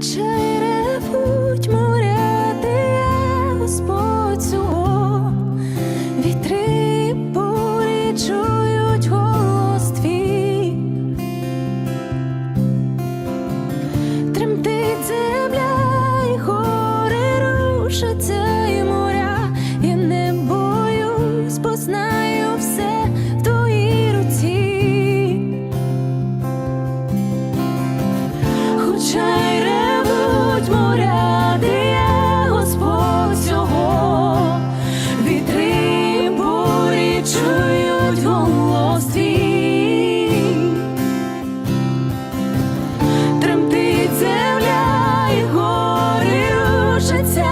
Хай моря, Господь цього, вітри бурі чують голос твій, тремтить гори рушаться, і моря, я не боюсь, бо все в твоїй руці. the time.